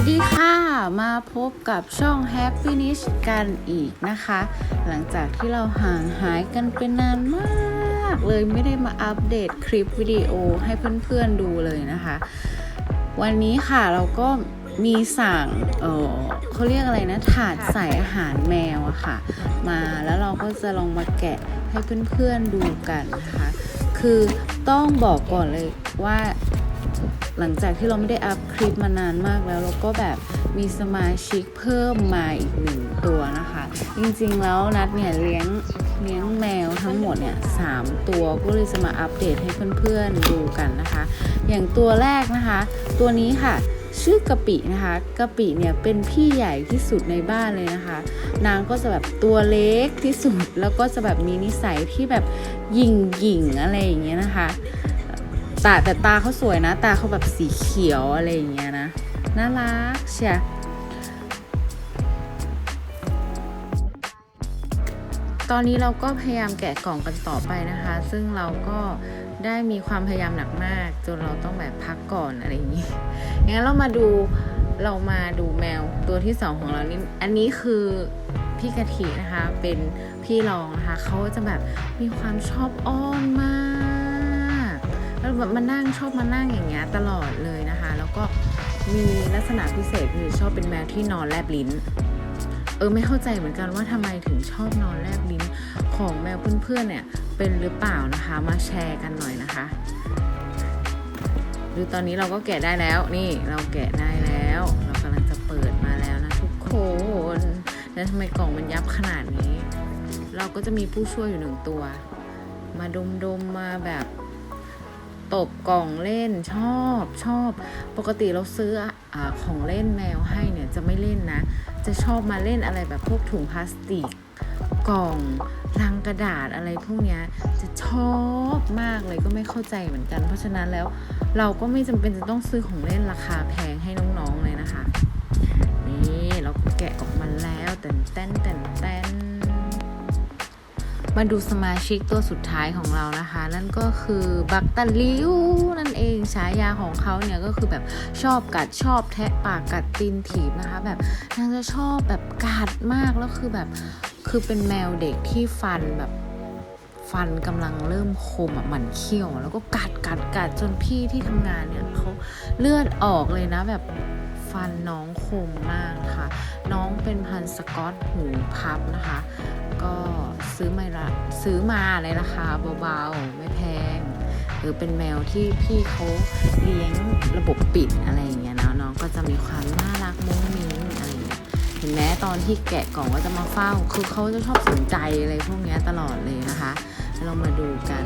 สดีค่ะ มาพบกับช่อง Happiness กันอีกนะคะ หลังจากที่เราห่างหายกันไปนานมากเลยไม่ได้มาอัปเดตคลิปวิดีโอให้เพื่อนๆดูเลยนะคะ วันนี้ค่ะเราก็มีสั่งเออเขาเรียกอะไรนะ ถาดใส่อาหารแมวอะค่ะ มาแล้วเราก็จะลองมาแกะให้เพื่อนๆดูกันนะคะ คือต้องบอกก่อนเลยว่า หลังจากที่เราไม่ได้อัพคลิปมานานมากแล้วเราก็แบบมีสมาชิกเพิ่มมาอีกหนึ่งตัวนะคะ จริงๆแล้วนัดเนี่ยเลี้ยงเลี้ยงแมวทั้งหมดเนี่ยสามตัวก็เลยจะมาอัปเดตให้เพื่อนๆดูกันนะคะ อย่างตัวแรกนะคะ ตัวนี้ค่ะชื่อกะปินะคะกะปิเนี่ยเป็นพี่ใหญ่ที่สุดในบ้านเลยนะคะ นางก็จะแบบตัวเล็กที่สุดแล้วก็จะแบบมีนิสัยที่แบบหยิ่งหยิ่งๆอะไรอย่างเงี้ยนะคะ ตาแต่ตาเขาสวยนะ ตาเขาแบบสีเขียวอะไรอย่างเงี้ยนะ น่ารักเชียตอนนี้เราก็พยายามแกะกล่องกันต่อไปนะคะ ซึ่งเราก็ได้มีความพยายามหนักมาก จนเราต้องแบบพักก่อนอะไรอย่างนี้งั้นเรามาดูเรามาดูแมวตัวที่สองของเรานี่อันนี้คือพี่กะทินะคะ เป็นพี่รองนะคะเขาจะแบบมีความชอบอ้อนมาก แล้วแบบมานั่งชอบมานั่งอย่างเงี้ยตลอดเลยนะคะ แล้วก็มีลักษณะพิเศษคือชอบเป็นแมวที่นอนแลบลิ้น เออไม่เข้าใจเหมือนกันว่าทำไมถึงชอบนอนแลบลิ้นของแมวเพื่อนๆเนี่ยเป็นหรือเปล่านะคะมาแชร์กันหน่อยนะคะดูตอนนี้เราก็แกะได้แล้วนี่เราแกะได้แล้ว เรากำลังจะเปิดมาแล้วนะทุกคนแล้วทำไมกล่องมันยับขนาดนี้ เราก็จะมีผู้ช่วยอยู่หนึ่งตัว มาดมๆมมาแบบ ตบกล่องเล่นชอบชอบ ปกติเราซื้ออของเล่นแมวให้เนี่ยจะไม่เล่นนะ จะชอบมาเล่นอะไรแบบพวกถุงพลาสติก กล่องลังกระดาษอะไรพวกเนี้ยจะชอบมากเลยก็ไม่เข้าใจเหมือนกัน เพราะฉะนั้นแล้วเราก็ไม่จำเป็นจะต้องซื้อของเล่นราคาแพงให้น้องๆเลยนะคะ นี่เราแกะออกมาแล้วแต่นเต้นแต่นเต้น มาดูสมาชิกตัวสุดท้ายของเรานะคะ นั่นก็คือบักตาลิวนั่นเองฉายาของเขาเนี่ยก็คือแบบชอบกัดชอบแทะปากกัดตีนถีบนะคะ แบบนางจะชอบแบบกัดมากแล้วคือแบบคือเป็นแมวเด็กที่ฟันแบบฟันกำลังเริ่มคมอะหมันเขี้ยว แล้วก็กัดกัดกัดจนพี่ที่ทำงานเนี่ยเขาเลือดออกเลยนะแบบ ฟันน้องคมมากนะคะน้องเป็นพันสกอตหูพับนะคะ ก็ซื้อมาละซื้อมาในราคาเบาๆ ไม่แพง หรือเป็นแมวที่พี่เขาเลี้ยงระบบปิดอะไรอย่างเงี้ยนะน้องก็จะมีความน่ารักมุ้งมิ้งอะไรอย่างเงี้ยเห็นไหมตอนที่แกะกล่องก็จะมาเฝ้า คือเขาจะชอบสนใจอะไรพวกเนี้ยตลอดเลยนะคะ เรามาดูกัน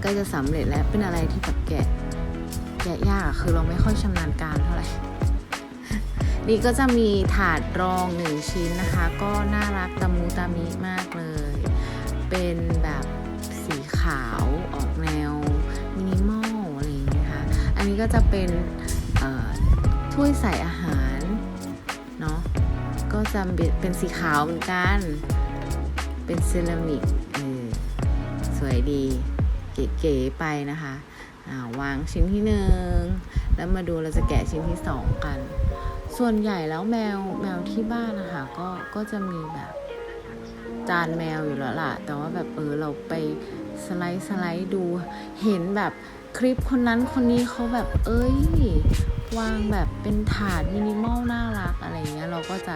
ใกล้จะสำเร็จแล้วเป็นอะไรที่แบบแกะ แกะยากคือเราไม่ค่อยชำนาญการเท่าไหร่ นี่ก็จะมีถาดรองหนึ่งชิ้นนะคะ ก็น่ารักตะมูตามิมากเลย เป็นแบบสีขาวออกแนวมินิมอลอะไรอย่างเงี้ยค่ะ อันนี้ก็จะเป็นถ้วยใส่อาหารเนาะ ก็จะเป็นสีขาวเหมือนกัน เป็นเซรามิกสวยดี เก๋ๆไปนะคะาวางชิ้นที่หนึ่งแล้วมาดูเราจะแกะชิ้นที่สองกัน ส่วนใหญ่แล้วแมวแมวที่บ้านนะคะก็ก็จะมีแบบจานแมวอยู่แล้วล่ะ แต่ว่าแบบเออเราไปสไลด์สไลด์ดู เห็นแบบคลิปคนนั้นคนนี้เขาแบบเอ้ยวางแบบเป็นถาดมินิมอลน่ารักอะไรเงี้ยเราก็จะ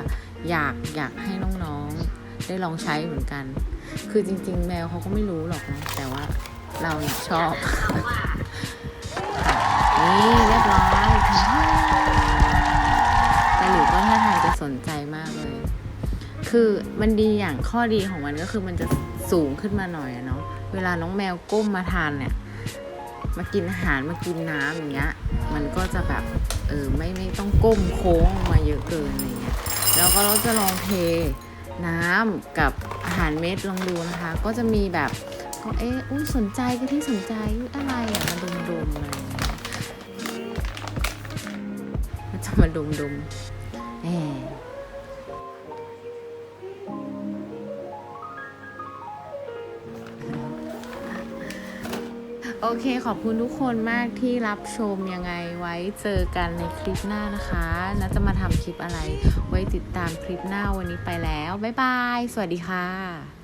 อยากอยากให้น้องๆ ได้ลองใช้เหมือนกัน คือจริง ๆ แมวเขาก็ไม่รู้หรอกนะแต่ว่าเราชอบ นี่เรียบร้อยแต่หลิวก็ท่าทางจะสนใจมากเลย คือมันดีอย่างข้อดีของมันก็คือมันจะสูงขึ้นมาหน่อยอะเนาะ เวลาน้องแมวก้มมาทานเนี่ย มากินอาหารมากินน้ำอย่างเงี้ย มันก็จะแบบเออไม่ไม่ต้องก้มโค้งมาเยอะเกินอะไรเงี้ย แล้วก็เราจะลองเทน้ำกับอาหารเม็ดลองดูนะคะ ก็จะมีแบบก็เอ๊ะอุ้ยสนใจก็ที่สนใจอะไรอะมาดมดมๆอะไร มันจะมาดมดมๆแหมโอเคขอบคุณทุกคนมากที่รับชมยังไงไว้เจอกันในคลิปหน้านะคะน่าจะมาทำคลิปอะไร ไว้ติดตามคลิปหน้าวันนี้ไปแล้ว บ๊ายบาย สวัสดีค่ะ